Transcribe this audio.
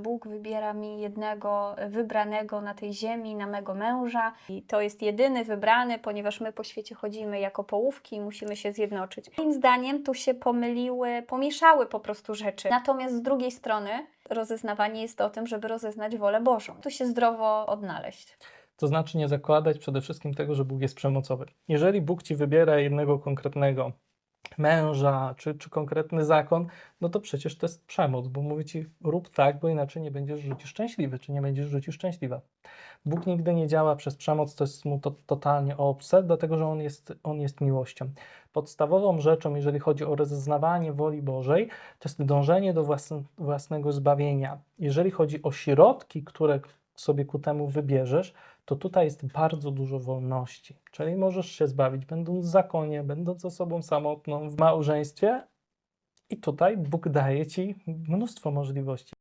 Bóg wybiera mi jednego wybranego na tej ziemi, na mego męża i to jest jedyny wybrany, ponieważ my po świecie chodzimy jako połówki i musimy się zjednoczyć. Moim zdaniem tu się pomyliły, pomieszały po prostu rzeczy. Natomiast z drugiej strony rozeznawanie jest o tym, żeby rozeznać wolę Bożą. Tu się zdrowo odnaleźć. To znaczy nie zakładać przede wszystkim tego, że Bóg jest przemocowy. Jeżeli Bóg ci wybiera jednego konkretnego męża czy, czy konkretny zakon, no to przecież to jest przemoc, bo mówi ci rób tak, bo inaczej nie będziesz życiu szczęśliwy, czy nie będziesz życiu szczęśliwa. Bóg nigdy nie działa przez przemoc, to jest mu to totalnie obce, dlatego że on jest, on jest miłością. Podstawową rzeczą, jeżeli chodzi o rozeznawanie woli Bożej, to jest dążenie do własn- własnego zbawienia. Jeżeli chodzi o środki, które sobie ku temu wybierzesz, to tutaj jest bardzo dużo wolności. Czyli możesz się zbawić, będąc w zakonie, będąc osobą samotną, w małżeństwie. I tutaj Bóg daje ci mnóstwo możliwości.